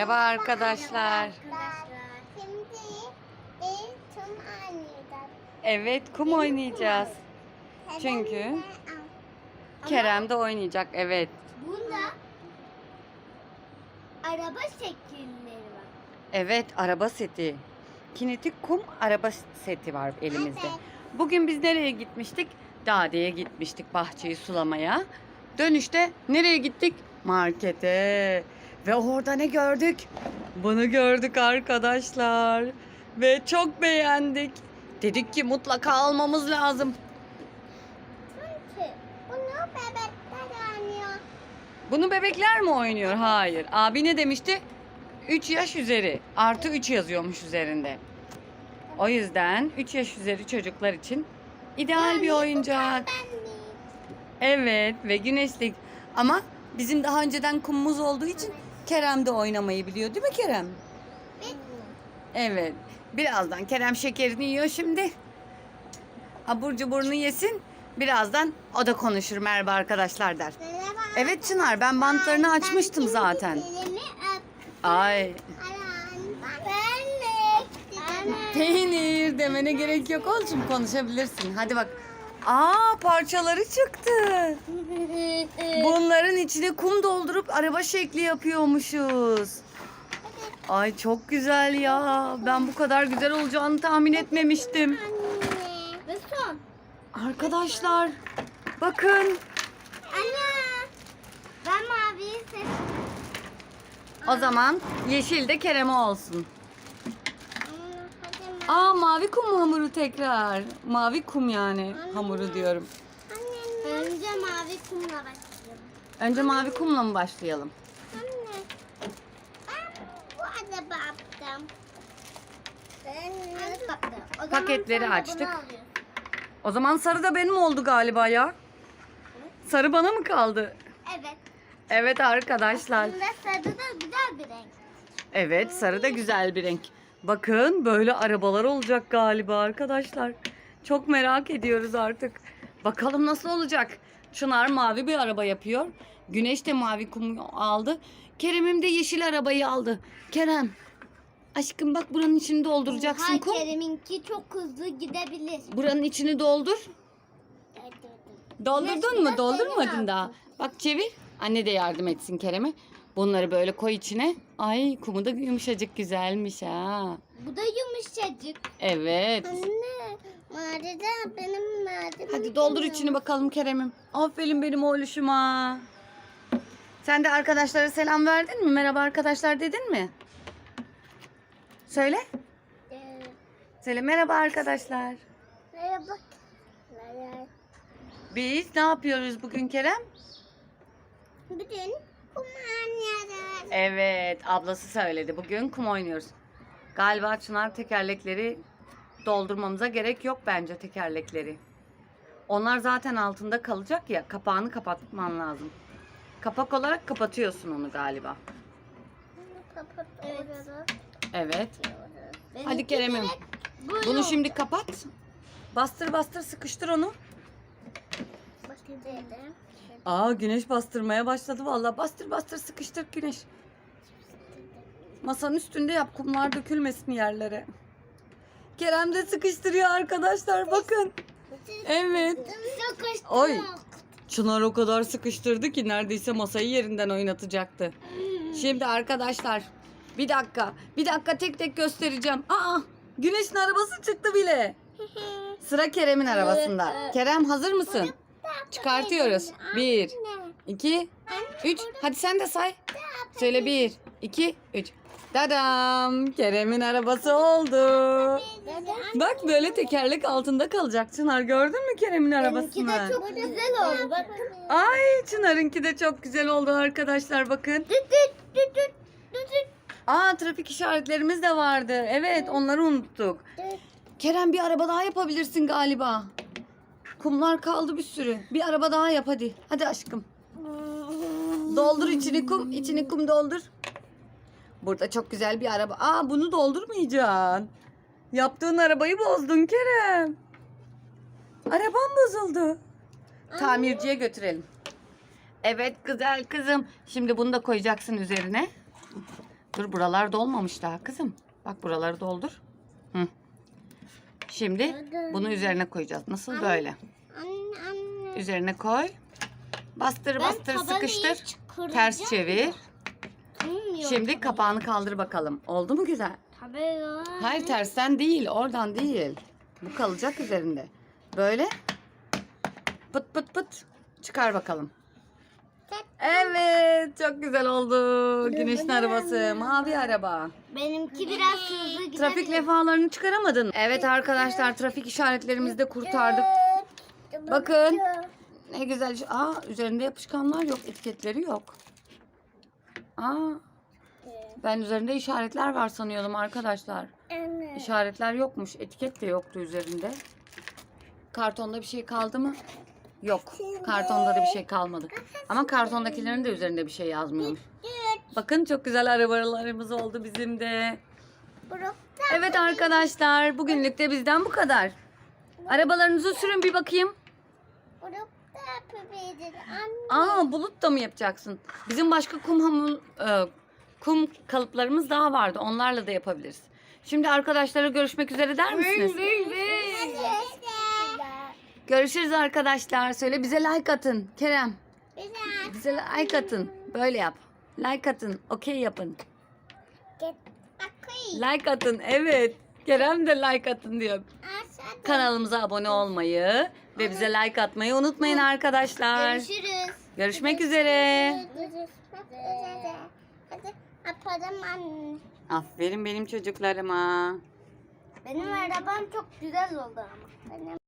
Merhaba arkadaşlar. Şimdi biz tüm oynayacağız. Evet kum oynayacağız. Çünkü Kerem de- oynayacak evet. Bunda araba şekilleri var. Evet araba seti. Kinetik kum araba seti var elimizde. Bugün biz nereye gitmiştik? Dade'ye gitmiştik bahçeyi sulamaya. Dönüşte nereye gittik? Markete. Ve orada ne gördük? Bunu gördük arkadaşlar. Ve çok beğendik. Dedik ki mutlaka almamız lazım. Çünkü bunu bebekler oynuyor. Bunu bebekler mi oynuyor? Hayır. Abi ne demişti? 3 yaş üzeri. Artı 3 yazıyormuş üzerinde. O yüzden 3 yaş üzeri çocuklar için ideal bir oyuncak. Evet ve güneşlik. Ama bizim daha önceden kumumuz olduğu için Kerem de oynamayı biliyor değil mi Kerem? Evet. Birazdan Kerem şekerini yiyor şimdi. Abur cuburunu yesin. Birazdan o da konuşur merhaba arkadaşlar der. Merhaba. Evet Çınar ben bantlarını açmıştım zaten. Ay peynir demene gerek yok oğlum konuşabilirsin. Hadi bak. Aa parçaları çıktı. Bunların içine kum doldurup araba şekli yapıyormuşuz. Ay çok güzel ya. Ben bu kadar güzel olacağını tahmin etmemiştim. Arkadaşlar bakın. Anne. Ben maviyi seçtim. O zaman yeşil de Kerem'e olsun. Anne, Aa mavi kum mu hamuru tekrar? Mavi kum yani hamuru diyorum. Anne. Önce mavi kumla başlayalım. Önce mavi kumla mı başlayalım? Anne. Ben bu. Ben baktım. O zaman Paketleri açtık. O zaman sarı da benim oldu galiba ya. Sarı bana mı kaldı? Evet. Evet arkadaşlar. Bunda sarı da güzel bir renk. Evet sarı da güzel bir renk. Bakın böyle arabalar olacak galiba arkadaşlar. Çok merak ediyoruz artık. Bakalım nasıl olacak. Çınar mavi bir araba yapıyor. Güneş de mavi kum aldı. Kerem'im de yeşil arabayı aldı. Kerem. Aşkım bak buranın içini dolduracaksın Oha, kum. Kerem'inki çok hızlı gidebilir. Buranın içini doldur. Doldurdun mu? Doldurmadın daha. Bak çevir. Anne de yardım etsin Kerem'e. Bunları böyle koy içine. Ay kumu da yumuşacık güzelmiş ha. Bu da yumuşacık. Evet. Anne, mağarada benim mağaram. Hadi doldur içini bakalım Kerem'im. Aferin benim oğluşuma. Sen de arkadaşlara selam verdin mi? Merhaba arkadaşlar dedin mi? Söyle. Ee, Söyle merhaba arkadaşlar. Merhaba. Biz ne yapıyoruz bugün Kerem? Bugün kum oynuyoruz. Evet, ablası söyledi. Bugün kum oynuyoruz. Galiba Çınar tekerlekleri doldurmamıza gerek yok bence tekerlekleri. Onlar zaten altında kalacak ya, kapağını kapatman lazım. Kapak olarak kapatıyorsun onu galiba. Evet. Benimki Hadi Kerem'im. Bunu şimdi kapat. Bastır bastır sıkıştır onu. Bakayım. Aa güneş bastırmaya başladı vallahi. Bastır bastır sıkıştır güneş. Masanın üstünde yap kumlar dökülmesin yerlere. Kerem de sıkıştırıyor arkadaşlar bakın. Evet. Oy. Çınar o kadar sıkıştırdı ki neredeyse masayı yerinden oynatacaktı. Şimdi arkadaşlar bir dakika. Bir dakika tek tek göstereceğim. Aa güneşin arabası çıktı bile. Sıra Kerem'in arabasında. Kerem hazır mısın? Çıkartıyoruz. Bir, iki, üç. Hadi sen de say. Söyle bir, iki, üç. Dadam. Kerem'in arabası oldu. Bak böyle tekerlek altında kalacak Çınar. Gördün mü Kerem'in Benimki de arabasını? çok güzel oldu. Bakın. Ay Çınar'ınki de çok güzel oldu arkadaşlar bakın. Aa trafik işaretlerimiz de vardı. Evet onları unuttuk. Kerem bir araba daha yapabilirsin galiba. Kumlar kaldı bir sürü. Bir araba daha yap hadi. Hadi aşkım. Doldur içini kum. içini kum doldur. Burada çok güzel bir araba. Aa bunu doldurmayacaksın. Yaptığın arabayı bozdun Kerem. Araban bozuldu. Tamirciye götürelim. Evet güzel kızım. Şimdi bunu da koyacaksın üzerine. Dur buralar dolmamış daha kızım. Bak buraları doldur. Hı. Şimdi bunu üzerine koyacağız. Nasıl böyle? Anne anne. Üzerine koy. Bastır bastır sıkıştır. Ters çevir. Şimdi kapağını kaldır bakalım. Oldu mu güzel? Tabii. Hayır tersten değil, oradan değil. Bu kalacak üzerinde. Böyle. Pıt pıt pıt. Çıkar bakalım. Evet, çok güzel oldu. Güneşin arabası, mavi araba. Benimki biraz hızlı gidiyor. Trafik levhalarını çıkaramadın. Evet arkadaşlar, trafik işaretlerimizi de kurtardık. Bakın. Ne güzel. Aa, üzerinde yapışkanlar yok, etiketleri yok. Aa, ben üzerinde işaretler var sanıyordum arkadaşlar. İşaretler yokmuş. Etiket de yoktu üzerinde. Kartonda bir şey kaldı mı? Yok. Kartonda da bir şey kalmadı. Ama kartondakilerin de üzerinde bir şey yazmıyormuş. Bakın çok güzel arabalarımız oldu bizim de. Evet arkadaşlar bugünlük de bizden bu kadar. Arabalarınızı sürün bir bakayım. Aa bulut da mı yapacaksın? Bizim başka kum hamur, e, kum kalıplarımız daha vardı. Onlarla da yapabiliriz. Şimdi arkadaşlara görüşmek üzere der misiniz? Görüşürüz arkadaşlar. Söyle bize like atın. Kerem bize like atın. Böyle yap. Like atın. Okey yapın. Like atın. Evet. Kerem de like atın diyor. Kanalımıza abone olmayı ve bize like atmayı unutmayın arkadaşlar. Görüşürüz. Görüşmek üzere. Görüşmek üzere. Hadi yapalım anne. Aferin benim çocuklarıma. Benim arabam çok güzel oldu ama. Benim